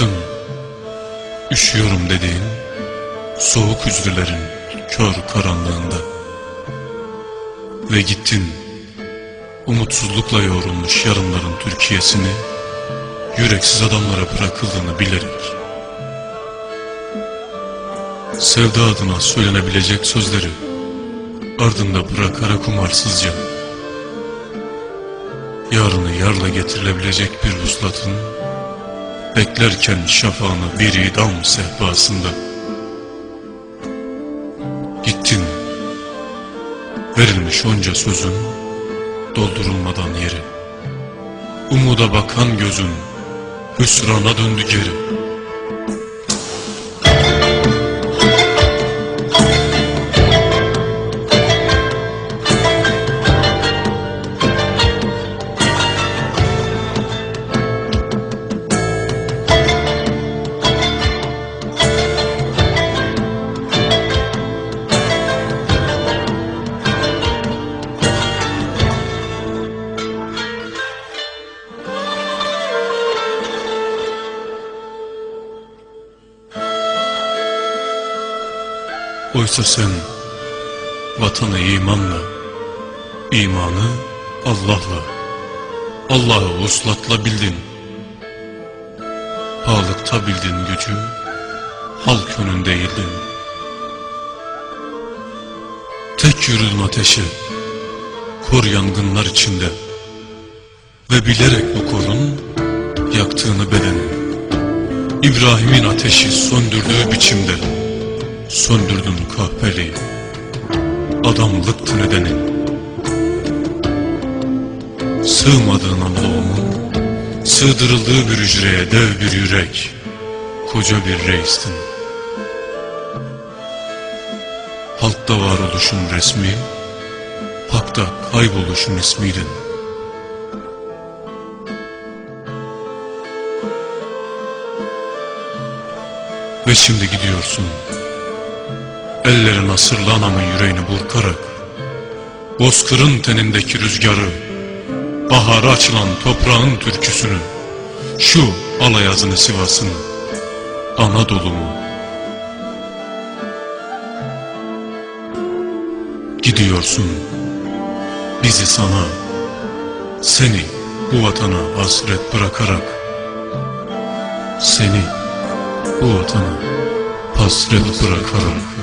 Yaktın, üşüyorum dediğin soğuk hücrelerin kör karanlığında. Ve gittin, umutsuzlukla yoğrulmuş yarınların Türkiye'sini yüreksiz adamlara bırakıldığını bilerek. Sevda adına söylenebilecek sözleri ardında bırakarak umarsızca yarını yarla getirilebilecek bir vuslatın beklerken şafağını bir idam sehpasında. Gittin. Verilmiş onca sözün doldurulmadan yeri. Umuda bakan gözün hüsrana döndü geri Oysa sen vatanı imanla, imanı Allah'la, Allah'ı uslatla bildin. Pahalıkta bildin gücü, halk önünde eğildin. Tek yürüdün ateşi, kor yangınlar içinde. Ve bilerek bu korun, yaktığını bedeni. İbrahim'in ateşi söndürdüğü biçimde söndürdün kahpeliği Adamlıktı nedenin Sığmadığın Anadolu'nun Sığdırıldığı bir hücreye dev bir yürek. Koca bir reistin. Halkta varoluşun resmi Hakta kayboluşun ismiydin. Ve şimdi gidiyorsun Ellerin asırlı anamın yüreğini burkarak Bozkırın tenindeki rüzgarı Bahara açılan toprağın türküsünü Şu alayazını Sivas'ın Anadolu'mu. Gidiyorsun Bizi sana Seni bu vatana hasret bırakarak Seni bu vatana hasret bırakarak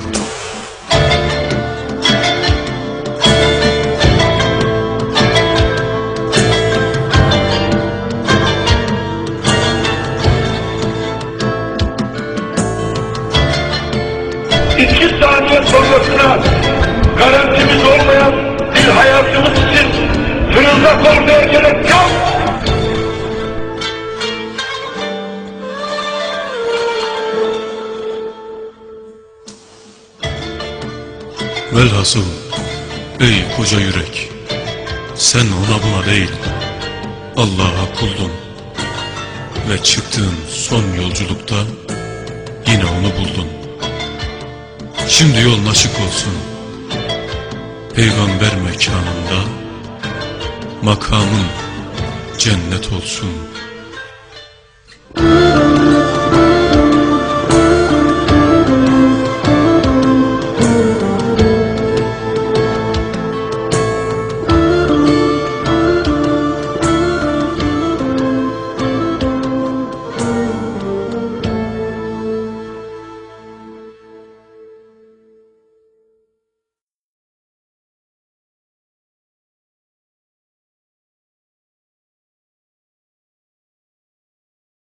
sonrasına garantimiz olmayan bir hayatımız için fırıldak olmaya gerek yok. Velhasıl ey koca yürek sen ona buna değil Allah'a kuldun ve çıktığın son yolculukta yine onu buldun. Şimdi yolun açık olsun. Peygamber mekanında makamın cennet olsun.